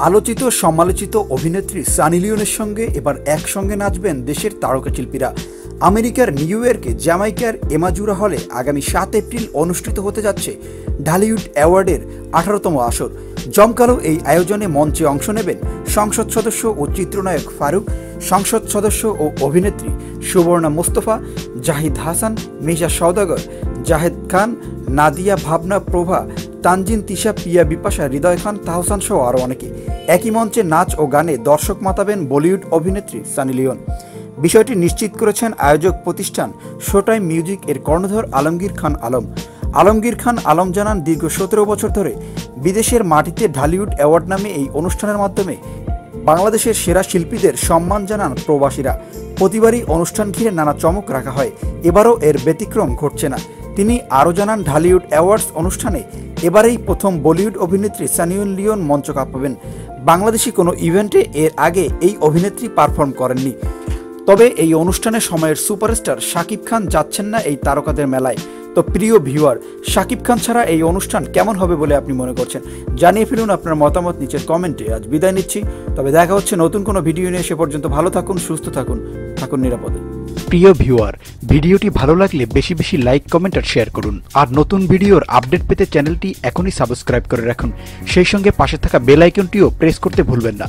আলোচিত সমালোচিত অভিনেত্রী সানি লিওনের সঙ্গে এবার একসঙ্গে নাচবেন দেশের তারকা শিল্পীরা আমেরিকার নিউ ইয়র্কে জ্যামাইকার এমাজুরা হলে আগামী সাত এপ্রিল অনুষ্ঠিত হতে যাচ্ছে ঢালিউড অ্যাওয়ার্ডের আঠারোতম আসর। জমকালো এই আয়োজনে মঞ্চে অংশ নেবেন সংসদ সদস্য ও চিত্রনায়ক ফারুক। সংসদ সদস্য ও অভিনেত্রী সুবর্ণা মোস্তফা, জাহিদ হাসান, মির্জা সওদাগর, জাহেদ খান, নাদিয়া ভাবনা প্রভা, তানজিন তিশা, পিয়া বিপাশা, হৃদয় খান, তাহসান সহ আরও অনেকে। একই মঞ্চে নাচ ও গানে দর্শক মাতাবেন বলিউড অভিনেত্রী সানি লিওন। বিষয়টি নিশ্চিত করেছেন আয়োজক প্রতিষ্ঠান শোটাইম মিউজিক এর কর্ণধর আলমগীর খান আলম। আলমগীর খান আলম জানান, দীর্ঘ সতেরো বছর ধরে বিদেশের মাটিতে ঢালিউড অ্যাওয়ার্ড নামে এই অনুষ্ঠানের মাধ্যমে বাংলাদেশের সেরা শিল্পীদের সম্মান জানান প্রবাসীরা। প্রতিবারই অনুষ্ঠান ঘিরে নানা চমক রাখা হয়। এবারও এর ব্যতিক্রম ঘটছে না। তিনি আরও জানান, ঢালিউড অ্যাওয়ার্ডস অনুষ্ঠানে এবারেই প্রথম বলিউড অভিনেত্রী সানিউল লিওন মঞ্চ কাঁপাবেন বাংলাদেশি কোনো ইভেন্টে এর আগে এই অভিনেত্রী পারফর্ম করেননি। তবে এই অনুষ্ঠানে সময়ের সুপারস্টার শাকিব খান যাচ্ছেন না এই তারকাদের মেলায়। তো প্রিয় ভিউয়ার, শাকিব খান ছাড়া এই অনুষ্ঠান কেমন হবে বলে আপনি মনে করছেন? জানিয়ে ফেলুন আপনার মতামত নিচের কমেন্টে। আজ বিদায় নিচ্ছি, তবে দেখা হচ্ছে নতুন কোনো ভিডিও নিয়ে, সে পর্যন্ত ভালো থাকুন, সুস্থ থাকুন থাকুন নিরাপদে। প্রিয় ভিউয়ার, ভিডিওটি ভালো লাগলে বেশি বেশি লাইক, কমেন্ট আর শেয়ার করুন। আর নতুন ভিডিওর আপডেট পেতে চ্যানেলটি এখনই সাবস্ক্রাইব করে রাখুন। সেই সঙ্গে পাশে থাকা বেল আইকনটিও প্রেস করতে ভুলবেন না।